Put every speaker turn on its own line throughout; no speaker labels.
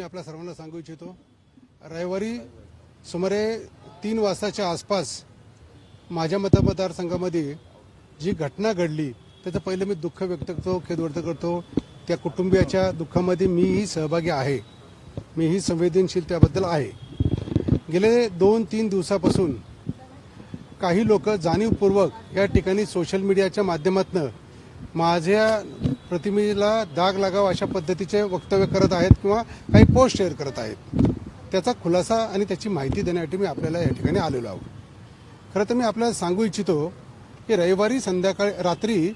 मी आपल्या सर्वांना सांगू इच्छितो रविवारी सुमारे तीन वाजताच्या आसपास माझ्या मतदारसंघामध्ये जी घटना घडली त्याचं पहिलं मी दुःख व्यक्त करतो खेद व्यक्त करतो. त्या कुटुंबियाच्या दुःखामध्ये मीही सहभागी आहे. मीही संवेदनशील त्याबद्दल आहे. गेले दोन तीन दिवसापासून काही लोक जाणीवपूर्वक या ठिकाणी सोशल मीडियाच्या माध्यमातून माझ्या प्रतिमेला दाग लागावा अशा पद्धतीचे वक्तव्य करत आहेत किंवा काही पोस्ट शेअर करत आहेत. त्याचा खुलासा आणि त्याची माहिती देण्यासाठी मी आपल्याला या ठिकाणी आलेलो आहोत. खरं तर मी आपल्याला सांगू इच्छितो की रविवारी संध्याकाळी रात्री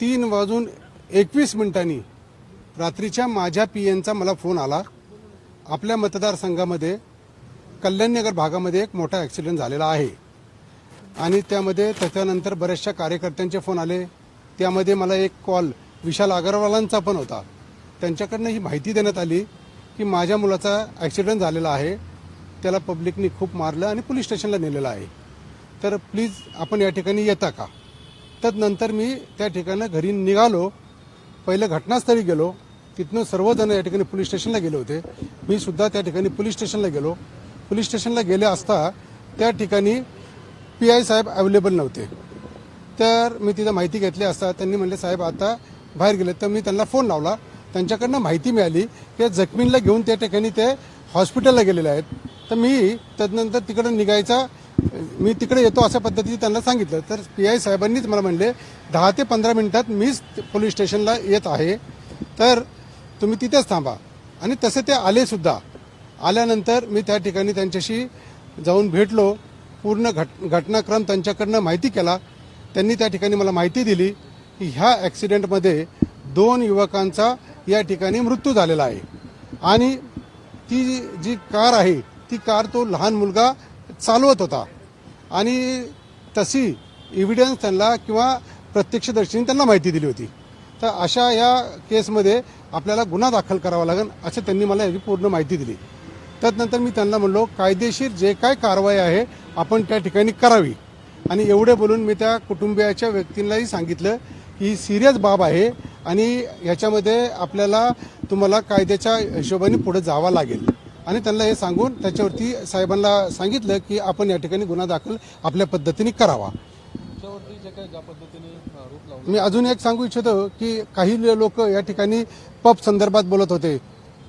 तीन वाजून एकवीस मिनिटांनी रात्रीच्या माझ्या पी एनचा मला फोन आला. आपल्या मतदारसंघामध्ये कल्याणनगर भागामध्ये एक मोठा ॲक्सिडेंट झालेला आहे. आणि त्यामध्ये त्याच्यानंतर बऱ्याचशा कार्यकर्त्यांचे फोन आले. त्यामध्ये मला एक कॉल विशाल अगरवालांचा पण होता. त्यांच्याकडनं ही माहिती देण्यात आली की माझ्या मुलाचा ॲक्सिडेंट झालेला आहे. त्याला पब्लिकनी खूप मारलं आणि पोलीस स्टेशनला नेलेलं आहे. तर प्लीज आपण या ठिकाणी येता का? तर नंतर मी त्या ठिकाणं घरी निघालो. पहिलं घटनास्थळी गेलो. तिथनं सर्वजण या ठिकाणी पोलीस स्टेशनला गेले होते. मी सुद्धा त्या ठिकाणी पोलीस स्टेशनला गेलो. पोलीस स्टेशनला गेले असता त्या ठिकाणी पी आय साहेब अवेलेबल नव्हते. तर मी तिथं माहिती घेतली असता त्यांनी म्हणले साहेब आता बाहेर गेले. तर मी त्यांना फोन लावला. त्यांच्याकडनं माहिती मिळाली की जखमींना घेऊन त्या ठिकाणी ते हॉस्पिटलला गेलेले आहेत. तर मी तदनंतर तिकडे निघायचा मी तिकडे येतो अशा पद्धतीने त्यांना सांगितलं. तर पी आय साहेबांनीच मला म्हणले दहा ते पंधरा मिनिटात मीच पोलीस स्टेशनला येत आहे. तर तुम्ही तिथेच थांबा. आणि तसे ते आलेसुद्धा आल्यानंतर मी त्या ठिकाणी त्यांच्याशी जाऊन भेटलो. पूर्ण घट घटनाक्रम त्यांच्याकडनं माहिती केला. त्यांनी त्या ठिकाणी मला माहिती दिली की ह्या ॲक्सिडेंटमध्ये दोन युवकांचा या ठिकाणी मृत्यू झालेला आहे. आणि ती जी कार आहे ती कार तो लहान मुलगा चालवत होता. आणि तशी एव्हिडन्स त्यांना किंवा प्रत्यक्षदर्शींनी त्यांना माहिती दिली होती. तर अशा या केसमध्ये आपल्याला गुन्हा दाखल करावा लागेल असं त्यांनी मला याची पूर्ण माहिती दिली. त्यानंतर मी त्यांना म्हणलो कायदेशीर जे काय कारवाई आहे आपण त्या ठिकाणी करावी. आणि एवढे बोलून मी त्या कुटुंबियाच्या व्यक्तींनाही सांगितलं की ही सिरियस बाब आहे आणि ह्याच्यामध्ये आपल्याला तुम्हाला कायद्याच्या हिशोबाने पुढे जावं लागेल. आणि त्यांना हे सांगून त्याच्यावरती साहेबांना सांगितलं की आपण या ठिकाणी गुन्हा दाखल आपल्या पद्धतीने करावा. मी अजून एक सांगू इच्छितो की काही लोक या ठिकाणी पब संदर्भात बोलत होते.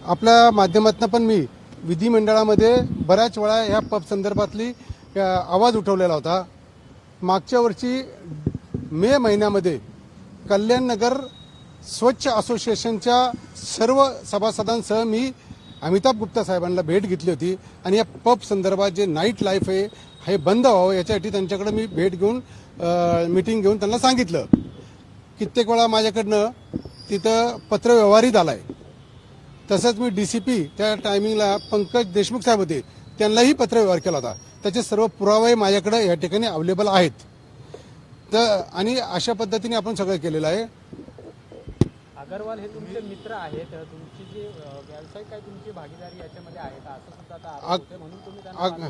आपल्या माध्यमातून पण मी विधिमंडळामध्ये बऱ्याच वेळा ह्या पब संदर्भातली आवाज उठवलेला होता. मागच्या वर्षी मे महिन्यामध्ये कल्याणनगर स्वच्छ असोसिएशनच्या सर्व सभासदांसह मी अमिताभ गुप्ता साहेबांना भेट घेतली होती आणि या पब संदर्भात जे नाईट लाईफ आहे हे बंद व्हावं याच्यासाठी त्यांच्याकडे मी भेट घेऊन मिटिंग घेऊन त्यांना सांगितलं. कित्येक वेळा माझ्याकडनं तिथं पत्रव्यवहारही आला आहे तसंच मी डी सी पी त्या टायमिंगला पंकज देशमुख साहेब होते त्यांनाही पत्रव्यवहार केला होता. त्याचे सर्व पुरावे माझ्याकडे या ठिकाणी अवेलेबल आहेत. तर आणि अशा पद्धतीने आपण सगळं केलेलं आहे.
अगरवाल हे तुमचे मित्र आहेत तुमची जी व्यावसायिक काय तुमची भागीदारी याच्यामध्ये आहे असं सुद्धा आता म्हणून तुम्ही त्यांना.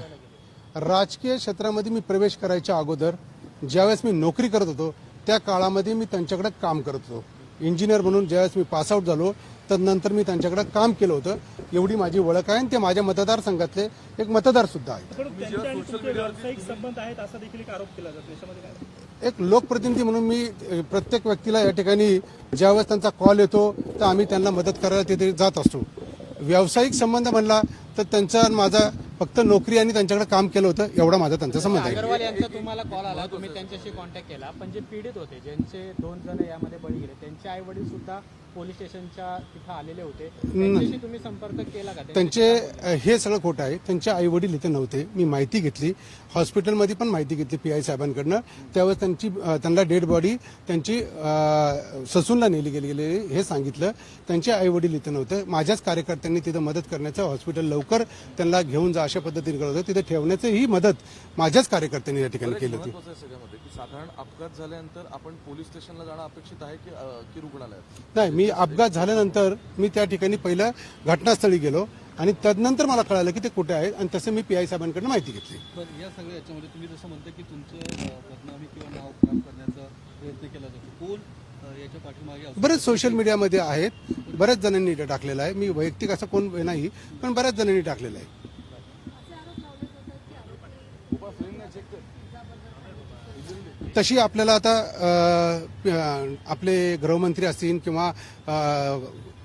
राजकीय क्षेत्रामध्ये मी प्रवेश करायच्या अगोदर ज्यावेळेस मी नोकरी करत होतो त्या काळामध्ये मी त्यांच्याकडे काम करत होतो. इंजिनियर म्हणून ज्यावेळेस मी पासआउट झालो तदनंतर मी त्यांच्याकडे काम केलं होतं. एवढी माझी ओळख आहे आणि ते माझ्या मतदारसंघातले एक मतदार सुद्धा आहेत.
देखील एक आरोप केला जातो. याच्यामध्ये काय?
एक लोकप्रतिनिधी म्हणून मी प्रत्येक व्यक्तीला या ठिकाणी ज्यावेळेस त्यांचा कॉल येतो तर आम्ही त्यांना मदत करायला तिथे जात असतो. व्यावसायिक संबंध म्हणला तर त्यांचा आणि माझा फक्त नोकरी आणि त्यांच्याकडे काम केलं होतं एवढा माझा त्यांचा संबंध आहे.
अगरवाल यांचा तुम्हाला कॉल आला तुम्ही त्यांच्याशी कॉन्टॅक्ट केला पण जे पीडित होते ज्यांचे दोन जण यामध्ये बळी गेले त्यांचे आई वडील सुद्धा पोलीस स्टेशनच्या तिथं आलेले होते. त्यांच्याशी तुम्ही संपर्क केला का?
त्यांचे हे सगळं खोटं आहे. त्यांचे आई वडील इथे नव्हते. मी माहिती घेतली. हॉस्पिटलमध्ये पण माहिती घेतली पी आय साहेबांकडनं. त्यावेळेस त्यांची त्यांना डेड बॉडी त्यांची ससूनला नेली गेली गेली. हे सांगितलं. त्यांचे आई वडील इथे नव्हते. माझ्याच कार्यकर्त्यांनी तिथं मदत करण्याचं हॉस्पिटल लवकर त्यांना घेऊन जा अशा पद्धतीने करत होतं. तिथे ठेवण्याचं ही मदत माझ्याच कार्यकर्त्यांनी या ठिकाणी केली होती.
साधारण अपघात झाल्यानंतर आपण पोलीस स्टेशनला जाणं अपेक्षित आहे की रुग्णालयात?
नाही मी अपघात झाल्यानंतर मी त्या ठिकाणी पहिलं घटनास्थळी गेलो आणि तदनंतर मला कळालं की ते कुठे आहेत आणि तसं मी पी आय साहेबांकडनं माहिती घेतली.
या सगळ्या याच्यामध्ये तुम्ही जसं म्हणता की तुमचं बदनामी किंवा नाव खराब करण्याचा प्रयत्न केला जातो. कोण अ, याच्या पाठीमागे असं
बरेच सोशल मीडियामध्ये आहेत. बऱ्याच जणांनी टाकलेलं आहे. मी वैयक्तिक असं कोण नाही पण बऱ्याच जणांनी टाकलेलं आहे. तशी आपल्याला आता आपले गृहमंत्री असतील किंवा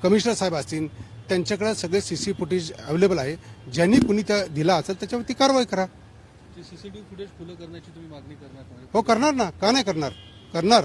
कमिशनर साहेब असतील त्यांच्याकडे सगळे सीसी फुटेज अवेलेबल आहे. ज्यांनी कुणी त्या दिला असेल त्याच्यावरती कारवाई करा.
सीसीटीव्ही फुटेज खुलं करण्याची तुम्ही मागणी करणार?
हो करणार ना. का नाही करणार? करणार.